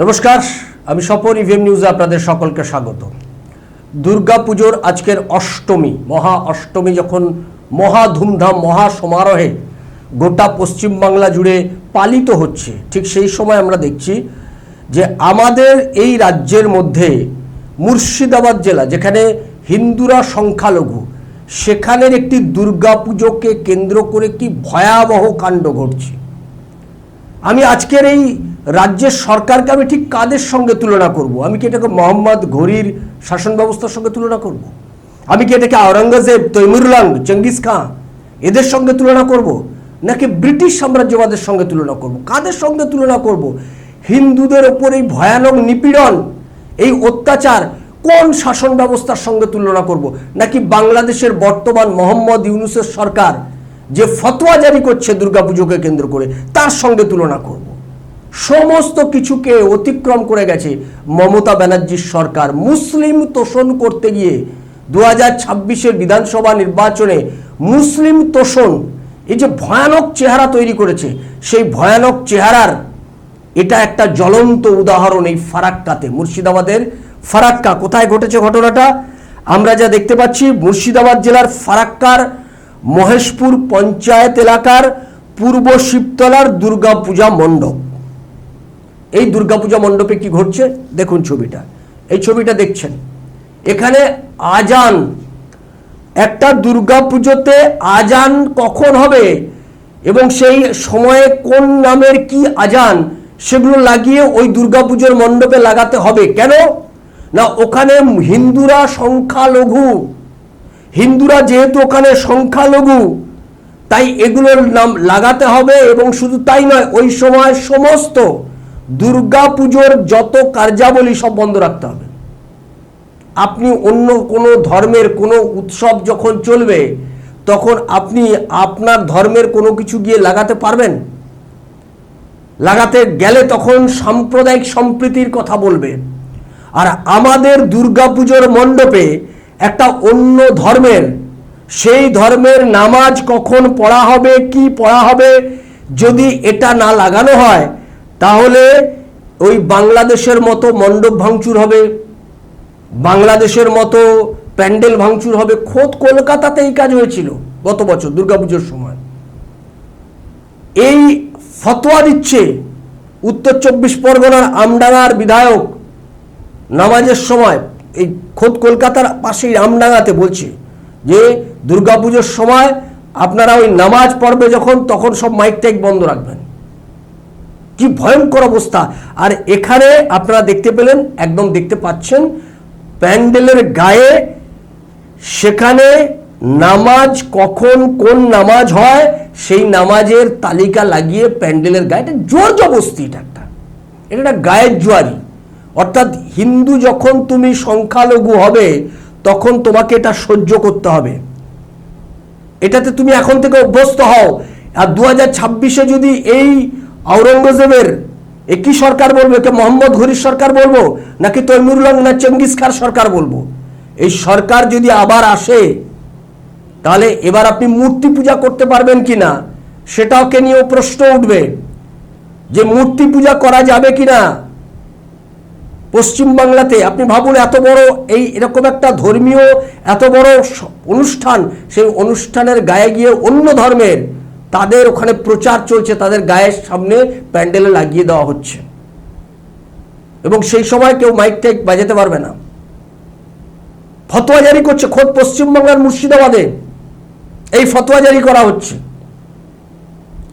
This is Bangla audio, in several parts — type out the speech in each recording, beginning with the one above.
নমস্কার, আমি স্বপন ইভিএম নিউজে আপনাদের সকলকে স্বাগত। দুর্গা পুজোর আজকের অষ্টমী, মহা অষ্টমী যখন মহা ধুমধাম, মহা সমারোহে গোটা পশ্চিমবাংলা জুড়ে পালিত হচ্ছে, ঠিক সেই সময় আমরা দেখছি যে আমাদের এই রাজ্যের মধ্যে মুর্শিদাবাদ জেলা, যেখানে হিন্দুরা সংখ্যালঘু, সেখানের একটি দুর্গা পুজোকে কেন্দ্র করে কি ভয়াবহ কাণ্ড ঘটছে? আমি আজকের এই রাজ্যের সরকারকে আমি ঠিক কাদের সঙ্গে তুলনা করব? আমি কি এটাকে মোহাম্মদ ঘড়ির শাসন ব্যবস্থার সঙ্গে তুলনা করব? আমি কি এটাকে আওরঙ্গজেব তৈমুরলাং চেঙ্গিস খাঁ এদের সঙ্গে তুলনা করব? নাকি ব্রিটিশ সাম্রাজ্যবাদের সঙ্গে তুলনা করব? কাদের সঙ্গে তুলনা করব? হিন্দুদের ওপর এই ভয়ানক নিপীড়ন, এই অত্যাচার কোন শাসন ব্যবস্থার সঙ্গে তুলনা করব? নাকি বাংলাদেশের বর্তমান মোহাম্মদ ইউনুসের সরকার যে ফতোয়া জারি করছে দুর্গাপুজোকে কেন্দ্র করে, তার সঙ্গে তুলনা করব? সমস্ত কিছুকে অতিক্রম করে গেছে মমতা ব্যানার্জির সরকার। মুসলিম তোষণ করতে গিয়ে দু হাজার ছাব্বিশের বিধানসভা নির্বাচনে মুসলিম তোষণ, এই যে ভয়ানক চেহারা তৈরি করেছে, সেই ভয়ানক চেহারার এটা একটা জ্বলন্ত উদাহরণ এই ফারাক্কাতে। মুর্শিদাবাদের ফারাক্কা, কোথায় ঘটেছে ঘটনাটা? আমরা যা দেখতে পাচ্ছি, মুর্শিদাবাদ জেলার ফারাক্কার মহেশপুর পঞ্চায়েত এলাকার পূর্ব শিবতলার দুর্গাপূজা মণ্ডপ। এই দুর্গাপূজা মণ্ডপে কি ঘটছে? দেখুন ছবিটা। এই ছবিটা দেখছেন। এখানে আজান। একটা দুর্গাপুজোতে আজান কখন হবে? এবং সেই সময়ে কোন নামের কি আজান? সেগুলো লাগিয়ে ওই দুর্গাপুজোর মণ্ডপে লাগাতে হবে। কেন? না, ওখানে হিন্দুরা সংখ্যালঘু। হিন্দুরা যেহেতু ওখানে সংখ্যালঘু, তাই এগুলোর নাম লাগাতে হবে এবং শুধু তাই নয়, ওই সময় সমস্ত দুর্গা পুজোর যত কার্যাবলী সব বন্ধ রাখতে হবে। আপনি অন্য কোনো ধর্মের কোনো উৎসব যখন চলবে, তখন আপনি আপনার ধর্মের কোনো কিছু গিয়ে লাগাতে পারবেন? লাগাতে গেলে তখন সাম্প্রদায়িক সম্প্রীতির কথা বলবে। আর আমাদের দুর্গাপুজোর মণ্ডপে একটা অন্য ধর্মের, সেই ধর্মের নামাজ কখন পড়া হবে, কি পড়া হবে, যদি এটা না লাগানো হয় তাহলে ওই বাংলাদেশের মতো মণ্ডপ ভাঙচুর হবে, বাংলাদেশের মতো প্যান্ডেল ভাঙচুর হবে। খোদ কলকাতাতে এই কাজ হয়েছিল গত বছর দুর্গাপুজোর সময়। এই ফতোয়া দিচ্ছে উত্তর চব্বিশ পরগনার আমডাঙ্গার বিধায়ক নামাজের সময়। এই খোদ কলকাতার পাশেই আমডাঙ্গাতে বলছে যে, দুর্গাপুজোর সময় আপনারা ওই নামাজ পড়বে যখন, তখন সব মাইক টাইক বন্ধ রাখবেন। কি ভয়ঙ্কর অবস্থা। আর এখানে আপনারা দেখতে পেলেন, একদম দেখতে পাচ্ছেন, প্যান্ডেলের গায়ে সেখানে নামাজ কখন কোন নামাজ হয়, সেই নামাজের তালিকা লাগিয়ে প্যান্ডেলের গায়ে, এটা জোর জবস্তি এটা একটা। এটা একটা গায়ের জোয়ারি। অর্থাৎ হিন্দু যখন তুমি সংখ্যালঘু হবে, তখন তোমাকে এটা সহ্য করতে হবে। এটাতে তুমি এখন থেকে অভ্যস্ত হও। আর দু হাজার ছাব্বিশে যদি এই আওরঙ্গজেবের একই সরকার বলব? একে মোহাম্মদ ঘুরির সরকার বলব? নাকি তৈমুরলং না চেঙ্গিস খার সরকার বলব? এই সরকার যদি আবার আসে, তাহলে এবার আপনি মূর্তি পূজা করতে পারবেন কি না? সেটাকে নিয়েও প্রশ্ন উঠবে। যে মূর্তি পূজা করা যাবে কি না? পশ্চিমবাংলাতে আপনি ভাবুন, এত বড় এই এরকম একটা ধর্মীয়, এত বড় অনুষ্ঠান, সেই অনুষ্ঠানের গায়ে গিয়ে অন্য ধর্মের তাদের ওখানে প্রচার চলছে, তাদের গায়ের সামনে প্যান্ডেলে লাগিয়ে দেওয়া হচ্ছে। এবং সেই সময় কেউ মাইক টাইক বাজাতে পারবে না। ফতোয়া জারি করছে খোদ পশ্চিমবাংলার মুর্শিদাবাদে। এই ফতোয়া জারি করা হচ্ছে।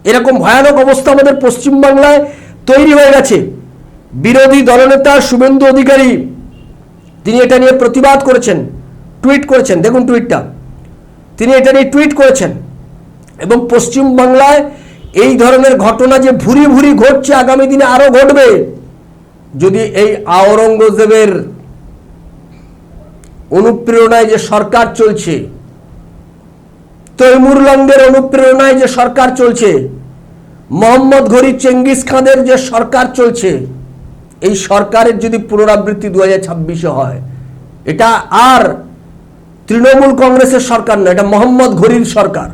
এরকম ভয়ানক অবস্থা আমাদের পশ্চিমবাংলায় তৈরি হয়ে গেছে। বিরোধী দলনেতা শুভেন্দু অধিকারী, তিনি এটা নিয়ে প্রতিবাদ করেছেন, টুইট করেছেন। দেখুন টুইটটা। তিনি এটা নিয়ে টুইট করেছেন। এবং পশ্চিমবাংলায় এই ধরনের ঘটনা যে ভুরি ভুরি ঘটছে, আগামী দিনে আরও ঘটবে। যদি এই আওরঙ্গজেবের অনুপ্রেরণায় যে সরকার চলছে, তৈমুরলঙ্গের অনুপ্রেরণায় যে সরকার চলছে, মোহাম্মদ ঘড়ি চেঙ্গিস খানের যে সরকার চলছে, এই সরকারের যদি পুনরাবৃত্তি দু হাজার ছাব্বিশে হয়, এটা আর তৃণমূল কংগ্রেসের সরকার নয় এটা মোহাম্মদ ঘড়ির সরকার।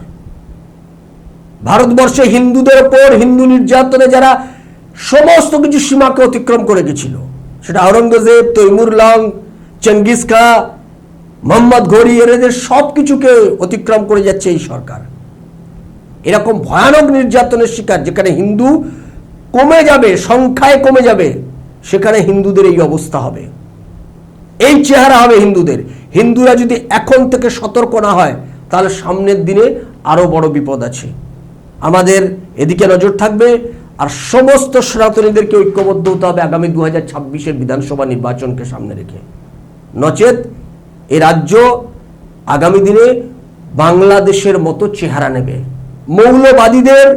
ভারতবর্ষে হিন্দুদের ওপর, হিন্দু নির্যাতনে যারা সমস্ত কিছু সীমাকে অতিক্রম করে গেছিল। সেটা আওরঙ্গজেব, তৈমুর লং চেঙ্গিস খা, মোহাম্মদ ঘড়ি এদের সব কিছুকে অতিক্রম করে যাচ্ছে এই সরকার। এরকম ভয়ানক নির্যাতনের শিকার, যেখানে হিন্দু কমে যাবে, সংখ্যায় কমে যাবে, সেখানে হিন্দুদের এই অবস্থা হবে। এই চেহারা হবে হিন্দুদের। হিন্দুরা যদি এখন থেকে সতর্ক না হয়, তাহলে সামনের দিনে আরও বড় বিপদ আছে। আমাদের এদিকে নজর থাকবে। আর সমস্ত সনাতনীদেরকে ঐক্যবদ্ধ হতে হবে আগামী দু হাজার ছাব্বিশের বিধানসভা নির্বাচনকে সামনে রেখে। নচেত এ রাজ্য আগামী দিনে বাংলাদেশের মতো চেহারা নেবে। মৌলবাদীদের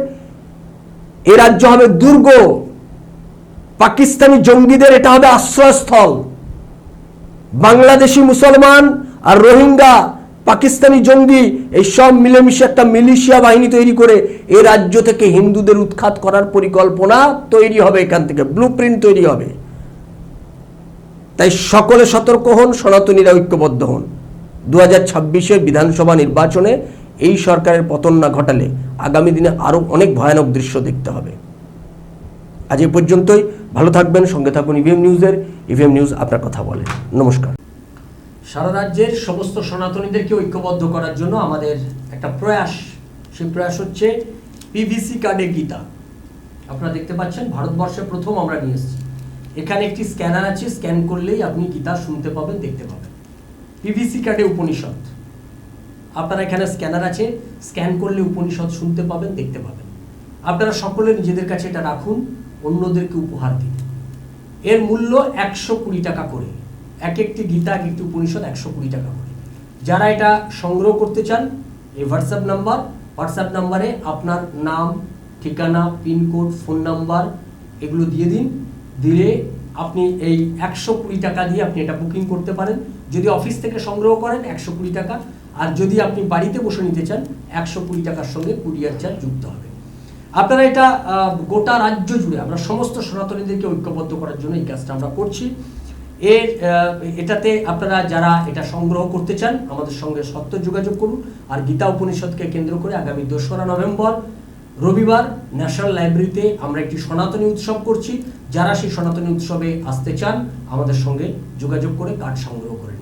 এ রাজ্য হবে দুর্গ। পাকিস্তানি জঙ্গিদের এটা হবে আশ্রয়স্থল। বাংলাদেশি মুসলমান আর রোহিঙ্গা পাকিস্তানি জঙ্গি, এই সব মিলেমিশে একটা মিলিশিয়া বাহিনী তৈরি করে এ রাজ্য থেকে হিন্দুদের উৎখাত করার পরিকল্পনা তৈরি হবে এখান থেকে ব্লু তৈরি হবে। তাই সকলে সতর্ক হন, সনাতনীরা ঐক্যবদ্ধ হন। দু হাজার ছাব্বিশের বিধানসভা নির্বাচনে এই সরকারের পতন না ঘটালে আগামী দিনে আরও অনেক ভয়ানক দৃশ্য দেখতে হবে। আজ এ পর্যন্তই, ভালো থাকবেন, সঙ্গে থাকুন ইভিএম নিউজের ইভিএম নিউজ আপনার কথা বলে। নমস্কার। সারা রাজ্যের সমস্ত সনাতনীদেরকে ঐক্যবদ্ধ করার জন্য আমাদের একটা প্রয়াস। সেই প্রয়াস হচ্ছে পিভিসি কার্ডে গীতা। আপনারা দেখতে পাচ্ছেন, ভারতবর্ষে প্রথম আমরা নিয়ে এসেছি। এখানে একটি স্ক্যানার আছে, স্ক্যান করলেই আপনি গীতা শুনতে পাবেন, দেখতে পাবেন। পিভিসি কার্ডে উপনিষদ। আপনারা এখানে স্ক্যানার আছে, স্ক্যান করলে উপনিষদ শুনতে পাবেন, দেখতে পাবেন। আপনারা সকলে নিজেদের কাছে এটা রাখুন, অন্যদেরকে উপহার দিন। এর মূল্য একশো কুড়ি টাকা করে। এক একটি গীতা এক একটি উপনিষদ একশো কুড়ি টাকা করে। যারা এটা সংগ্রহ করতে চান, এই হোয়াটসঅ্যাপ নাম্বার হোয়াটসঅ্যাপ নাম্বারে আপনার নাম, ঠিকানা পিনকোড ফোন নাম্বার এগুলো দিয়ে দিন। দিলে আপনি এই একশো কুড়ি টাকা দিয়ে আপনি এটা বুকিং করতে পারেন। যদি অফিস থেকে সংগ্রহ করেন, একশো কুড়ি টাকা। আর যদি আপনি বাড়িতে বসে নিতে চান, একশো কুড়ি টাকার সঙ্গে কুরিয়ার চার্জ যুক্ত হবে। আপনারা এটা গোটা রাজ্য জুড়ে, আমরা সমস্ত সনাতনীদেরকে ঐক্যবদ্ধ করার জন্য এই কাজটা আমরা করছি। এর এটাতে আপনারা যারা এটা সংগ্রহ করতে চান, আমাদের সঙ্গে সত্য যোগাযোগ করুন আর গীতা উপনিষদকে কেন্দ্র করে আগামী দোসরা নভেম্বর, রবিবার ন্যাশনাল লাইব্রেরিতে আমরা একটি সনাতনী উৎসব করছি যারা সেই সনাতনী উৎসবে আসতে চান, আমাদের সঙ্গে যোগাযোগ করে কার্ড সংগ্রহ করে।